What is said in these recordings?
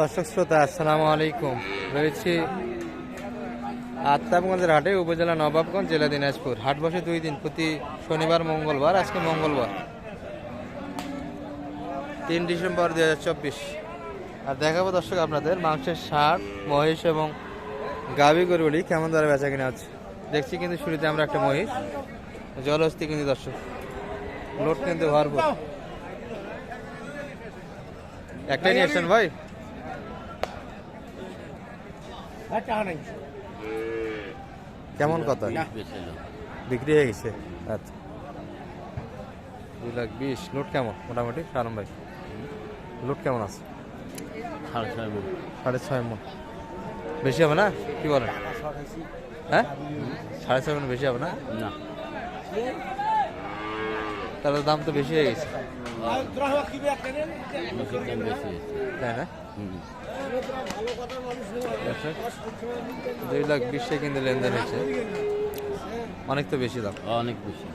দর্শক শ্রোতা, আসসালামু আলাইকুম। রয়েছি আত্মাবগঞ্জের হাটে, উপজেলা নবাবগঞ্জ, জেলা দিনাজপুর। হাট বসে দুই দিন, প্রতি শনিবার, মঙ্গলবার, আজকে মঙ্গলবার। তিন ডিসেম্বর দুই হাজার চব্বিশ। আর দেখাবো দর্শক আপনাদের, মাংসের শাক মহিষ এবং গাভি গরুগুলি কেমন দরে বেচা কিনা হচ্ছে। দেখছি কিন্তু শুরুতে আমরা একটা মহিষ, জলহস্তি কিন্তু দর্শক। লোড কিন্তু ভরপুর। একটাই নিয়ে এসছেন ভাই। কেমন কত বিক্রি হয়ে গেছে? আচ্ছা। দুই লাখ বিশ। লোট কেমন? মোটামুটি সারম ভাই? লোড কেমন আছে? সাড়ে ছয় মন। বেশি হবে না? কি বলেন হ্যাঁ? সাড়ে ছয় মন বেশি হবে না? না। তাহলে দাম তো বেশি হয়ে গেছে। তাই না? দুই লাখ বিশে কিন্তু লেনদেন হয়েছে। অনেক তো বেশি দাম। অনেক বেশি।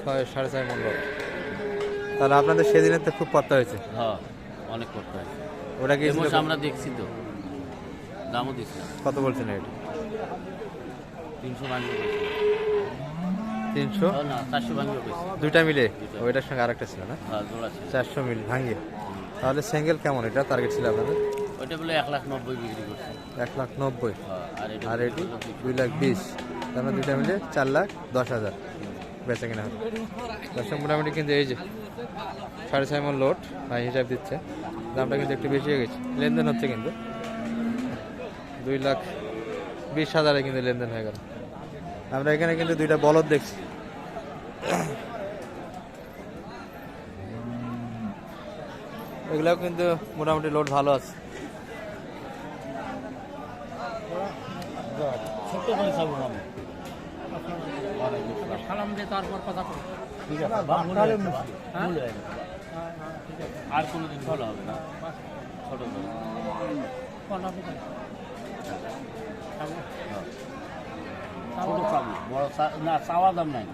ছয় সাড়ে ছয় লোড তাহলে আপনাদের সেদিনের তো খুব পত্তা হয়েছে। হ্যাঁ অনেক করতে হয়েছে। ওটা কি আমরা দেখছি তো। দামও দিচ্ছি কত বলছেন এটা তিনশো ভাঙবে তিনশো? দুইটা মিলে? ওইটার সঙ্গে আরেকটা ছিল না? হ্যাঁ চারশো মিল ভাঙিয়ে। তাহলে সিঙ্গেল কেমন? এটা টার্গেট ছিল আপনাদের? ওইটা বলে এক লাখ নব্বই বিক্রি করছে। এক লাখ নব্বই। হ্যাঁ, আর এটি দুই লাখ বিশ। দুইটা মিলে চার লাখ দশ হাজার। বেচা কিনা হবে দর্শক মোটামুটি কিন্তু এই যে সাড়ে ছয় মন লোড ভাই হিসাব দিচ্ছে। দামটা কিন্তু একটু বেশি হয়ে গেছে। লেনদেন হচ্ছে কিন্তু। দুই লাখ বিশ হাজারে কিন্তু লেনদেন হয়ে গেল। আমরা এখানে কিন্তু দুইটা বলদ দেখছি। এগুলাও কিন্তু মোটামুটি লোড ভালো আছে। সালাম দিয়ে তারপর কথা আর কোনোদিন ভালো হবে না। ছোট ছোট চাবো বড় না চাওয়া দাম নাই।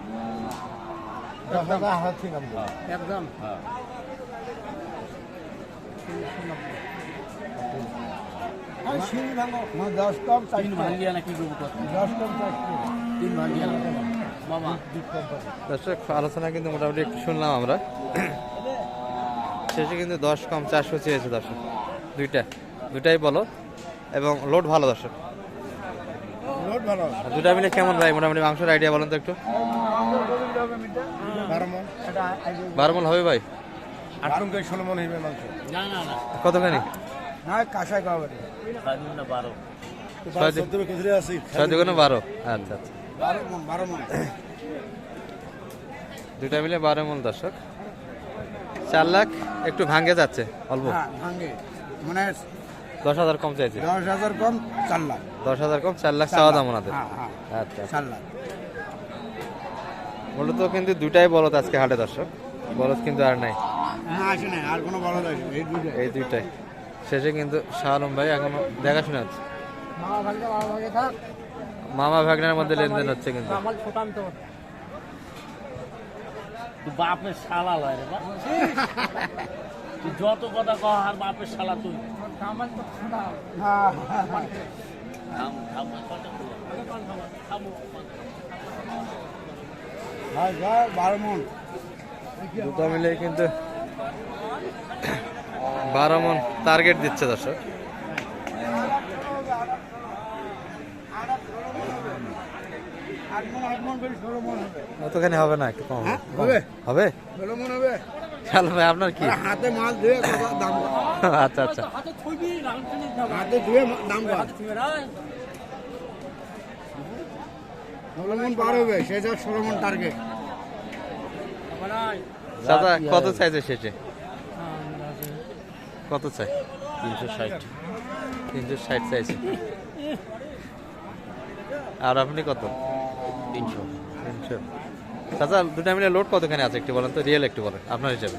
একদম। হ্যাঁ। তিন ভাঙ্গিয়া নাকি? তিন ভাঙ্গিয়া। মামা। দর্শক আলোচনা কিন্তু মোটামুটি একটু শুনলাম আমরা। শেষে কিন্তু দশ কম চারশো চেয়েছে দর্শক। দুইটা দুইটাই বলো। এবং লোড ভালো দর্শক। দুটা মিলে কেমন ভাই? মোটামুটি মাংসের আইডিয়া বলেন তো একটু। বারো মন হবে ভাই? না বারো। আচ্ছা আচ্ছা। দুটা মিলে বারো মন দর্শক। চার লাখ, একটু ভাঙ্গে যাচ্ছে, অল্প। মানে দশ হাজার কম চাইছে? দশ হাজার কম চার লাখ। দশ হাজার কম চার লাখ চাওয়া দাম ওনাদের? হ্যাঁ হ্যাঁ। আচ্ছা আচ্ছা। চার লাখ। মূলত কিন্তু দুটাই বলদ আজকে হাটে দর্শক। বলদ কিন্তু আর নাই। হ্যাঁ আর কোনো আসে এই দুইটাই। শেষে কিন্তু শাহ আলম ভাই এখনও দেখাশোনা হচ্ছে। মামা ভাগ্নের মধ্যে লেনদেন হচ্ছে কিন্তু। বাপের শালা লয় রে যত কথা কহ আর বাপের শালা তুই। বারো মন দুটো মিলে কিন্তু বারো মন টার্গেট দিচ্ছে দর্শক অতখানি হবে না একটু কম হবে। হ্যাঁ, হবে। হবে ভাই আপনার কি হাতে মাল ধুয়ে দাম? আচ্ছা আচ্ছা। হাতে ধুয়ে দাম কত হাতে থইবে রাই ষোলো মন পার হবে সে যা ষোলো টার্গেট দাদা কত চাইছে শেষে কত চাই তিনশো ষাট। তিনশো ষাট চাইছে আর আপনি কত? তিনশো। তিনশো। চাচা দুটা মিলে লোড কতখানি আছে একটু বলেন তো? রিয়েল একটু বলেন আপনার হিসাবে।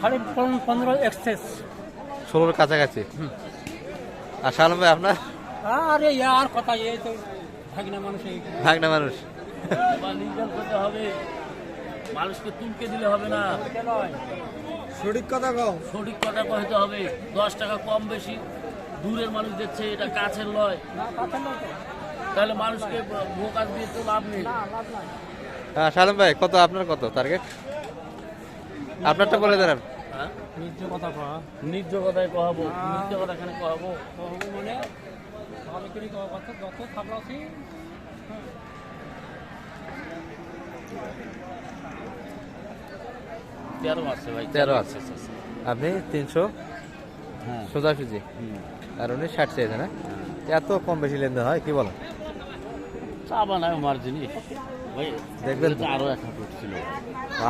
সাড়ে পনেরো- এক্সেস। ষোলোর কাছাকাছি? আর শালম ভাই আপনার? আরে ইয়ার কথা এই তো ভাগনা মানুষ ভাগনা মানুষ। করতে হবে। মানুষকে তুলকে দিলে হবে না। সঠিক কথা কও। সঠিক কথা কইতে হবে। দশ টাকা কম বেশি। দূরের মানুষ দেখছে এটা কাছের লয়। তাহলে মানুষকে বোকা দিয়ে তো লাভ নেই। হ্যাঁ সালাম ভাই কত? আপনার কত? টার্গেট? আপনারটা বলে দেন হ্যাঁ? নিজ কথা কয়া নিজ কথায় কহাবো নিজ কথা এখানে কহাবো কহবো মানে ভালো করে কয়া কথা যত থাকলাছি তেরো আছে ভাই তেরো আছে। আপনি তিনশো হ্যাঁ। সোজাসুজি আর উনি ষাট চাইছেন হ্যাঁ। এত কম বেশি লেনদেন হয় কি বলেন? চা বানায় আমার জিনিস। দেখবেন। আরও এক হাত উঠছিল।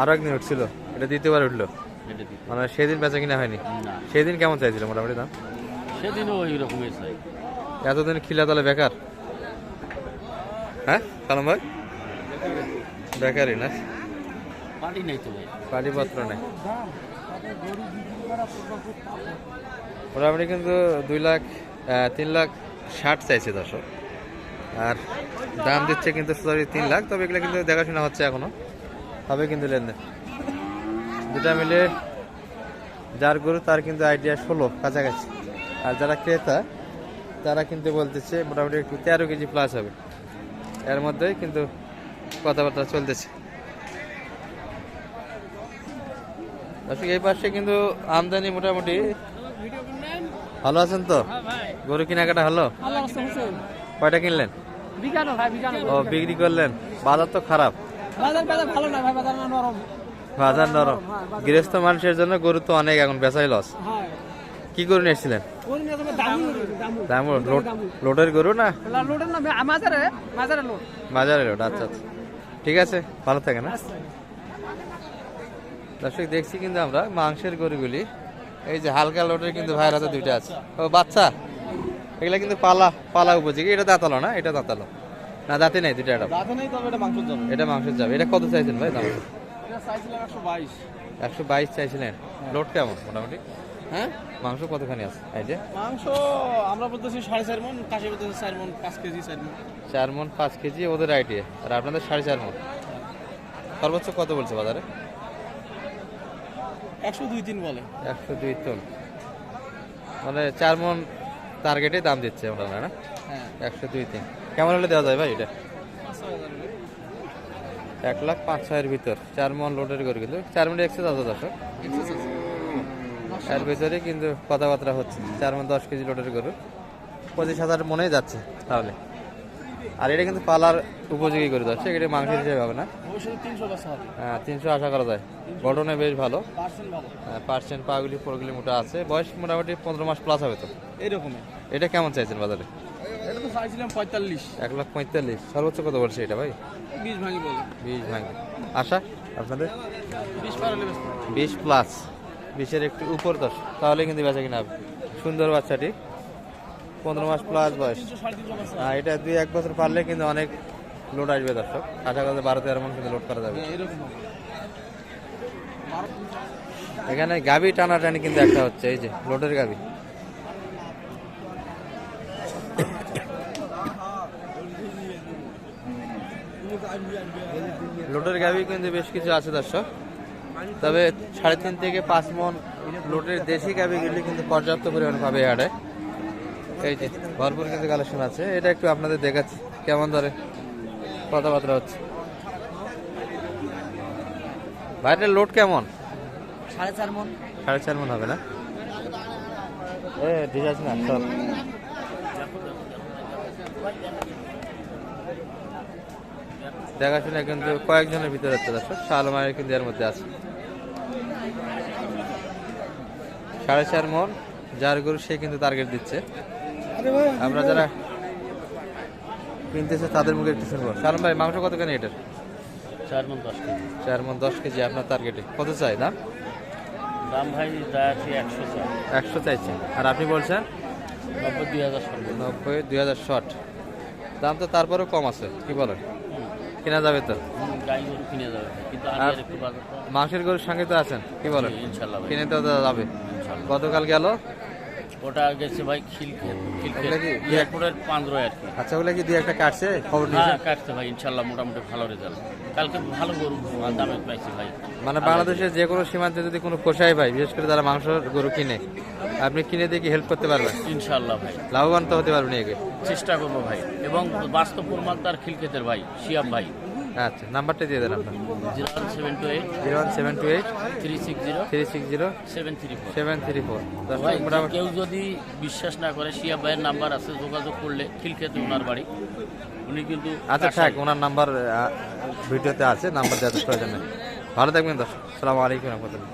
আরও একদিন উঠছিল। এটা দ্বিতীয়বার উঠল? মানে সেদিন বেচা কিনা হয়নি? সেদিন কেমন চাইছিল মোটামুটি দাম? সেদিনও ওই রকমই চাই। এতদিন খিলা তাহলে বেকার? হ্যাঁ সালাম ভাই? বেকারই না? পাটি নাই তো ভাই। পাটিপত্র নেই। মোটামুটি কিন্তু দুই লাখ তিন লাখ ষাট চাইছে দর্শক। আর দাম দিচ্ছে কিন্তু সরি তিন লাখ তবে এগুলো কিন্তু দেখাশোনা হচ্ছে এখনও। হবে কিন্তু লেনদেন। দুটা মিলে যার গরু তার কিন্তু আইডিয়া ষোলো কাছাকাছি। আর যারা ক্রেতা তারা কিন্তু বলতেছে মোটামুটি একটু তেরো কেজি প্লাস হবে। এর মধ্যেই কিন্তু কথাবার্তা চলতেছে। দর্শক এই পাশে কিন্তু আমদানি মোটামুটি। ভালো আছেন তো? গরু কেনাকাটা হোসেন কয়টা কিনলেন? ও বিক্রি করলেন। বাজার তো খারাপ। বাজার বাজার ভালো না ভাই বাজার নরম। বাজার নরম। গৃহস্থ মানুষের জন্য গরু তো অনেক এখন বেচাই লস। হ্যাঁ। কি গরু নিয়েছিলেন নিয়ে তোমার দামু দামু দাম লোড লোডের গরু না? বাজারে লোড আচ্ছা আচ্ছা। ঠিক আছে ভালো থাকে না দর্শক দেখছি কিন্তু আমরা মাংসের গরুগুলি। এই যে হালকা লোডের কিন্তু ভাইয়ের হাতে দুইটা আছে। ও বাচ্চা। এগুলা কিন্তু পালা পালা উপযোগী। এটা দাঁতালো না? এটা দাঁতালো। না দাঁতে নেই দুইটা এটা। দাঁতে নেই তবে এটা যাবে এটা মাংসের যাবে এটা কত চাইছেন ভাই দাম? একশো বাইশ। চাইছিলেন। লোড কেমন মোটামুটি? হ্যাঁ? মাংস কতখানি আছে? আইডিয়া মাংস আমরা বলতেছি সাড়ে চার মন কাশি বলতেছি চার মন পাঁচ কেজি চার মন চার মন পাঁচ কেজি ওদের আইডিয়া আর আপনাদের সাড়ে চার মন সর্বোচ্চ কত বলছে বাজারে? একশো দুই তিন বলে। একশো দুই টন মানে চার মন টার্গেটে দাম দিচ্ছে আমরা না? হ্যাঁ। একশো দুই তিন। কেমন হলে দেওয়া যায় ভাই এটা? এক লাখ পাঁচ ছয়ের ভিতর। চার মন লোডের করে কিন্তু চার মন এক্সেস আছে দর্শক। এর ভিতরে কিন্তু কথাবার্তা হচ্ছে। চার মন দশ কেজি লোডের গরু পঁচিশ হাজার মনেই যাচ্ছে তাহলে। আর এটা কিন্তু পালার উপযোগী করে দর্শক। এটা মাংসের হিসেবে হবে না। ভবিষ্যতে তিনশো আশা করা যায়। গঠনে বেশ ভালো। পার্সেন্ট পার্সেন্ট পাগুলি পরগুলি মোটা আছে। বয়স মোটামুটি পনেরো মাস প্লাস হবে তো। এইরকমই। এটা কেমন চাইছেন বাজারে? চাইছিলাম পঁয়তাল্লিশ। এক লাখ পঁয়তাল্লিশ। সর্বোচ্চ কত বলছে এটা ভাই? বিশ ভাঙি বলে। বিশ ভাঙে। আশা আপনাদের? বিশ প্লাস বিশের একটু উপর দশ। তাহলে কিন্তু বেচা কিনা হবে। সুন্দর বাচ্চাটি। পনেরো মাস প্লাস বয়স। আর এটা দুই এক বছর পারলে কিন্তু অনেক লোড আসবে দর্শক। আশা করা বারো তেরো মন কিন্তু লোড করা যাবে। হবে। এখানে গাবি টানাটানি কিন্তু একটা হচ্ছে এই যে লোডের গাবি লোডের গাবি কিন্তু বেশ কিছু আছে দর্শক। তবে সাড়ে তিন থেকে পাঁচ মন লোডের দেশি গাবিগুলি কিন্তু পর্যাপ্ত পরিমাণ পাবে হাটে। এই যে ভরপুর কিন্তু কালেকশন আছে। এটা একটু আপনাদের দেখাচ্ছি। কেমন ধরে কথাবার্তা হচ্ছে। বাইরের লোড কেমন? সাড়ে চার মন। সাড়ে চার মন হবে না? এ ঠিক আছে না চল। দেখাশোনা কিন্তু কয়েকজনের ভিতরে হচ্ছে দর্শক। শালমারের কিন্তু এর মধ্যে আছে। সাড়ে চার মন যার গরু সে কিন্তু টার্গেট দিচ্ছে। আমরা যারা কিনতেছে তাদের মুখে একটু শুনব। শালম ভাই মাংস কত কেন এটার? চার মন দশ কেজি। চার মন দশ কেজি আপনার টার্গেটে কত চাই দাম? দাম ভাই একশো চার একশো চাইছে। আর আপনি বলছেন? নব্বই দুই হাজার নব্বই দুই হাজার শর্ট দাম তো তারপরেও কম আছে কি বলেন? কেনা যাবে তো গাই গরু কিনে যাবে কিন্তু আমি আর- আর একটু বাজারটা মাংসের গরুর সঙ্গে তো আছেন কি বলেন। কিনে তো যাবে। গতকাল গেল ওটা গেছে ভাই ওগুলা কি? এয়ারপোর্টের পান্দ্রয় আর কি। আচ্ছা ওগুলো কি দিয়ে একটা কাটছে? খবর হ্যাঁ কাটছে ভাই ইনশাল্লাহ মোটামুটি ভালো রেজাল্ট কালকে ভালো গরু দামে পাইছি ভাই। মানে বাংলাদেশের যে কোনো সীমান্তে যদি কোনো কষাই ভাই বিশেষ করে যারা মাংস গরু কিনে আপনি কিনে দিয়ে কি হেল্প করতে পারবেন? ইনশাল্লাহ ভাই। লাভবান তো হতে পারবেন একে। চেষ্টা করব ভাই। এবং বাস্তব প্রমাণ তার খিলক্ষেতের ভাই শিয়াব ভাই। আচ্ছা নাম্বারটা দিয়ে দেন আপনার। Zero one seven two eight. Zero one seven two eight. Three six zero. Three six zero. Seven three four. Seven three four. কেউ যদি বিশ্বাস না করে শিয়া ভাইয়ের নাম্বার আছে যোগাযোগ করলে খিলখেতে ওনার বাড়ি। উনি কিন্তু আচ্ছা ঠিক থাক ওনার নাম্বার ভিডিওতে আছে নাম্বার দেওয়ার প্রয়োজন নেই। ভালো থাকবেন দর্শক। সালামু আলাইকুম রহমতুল্লাহ।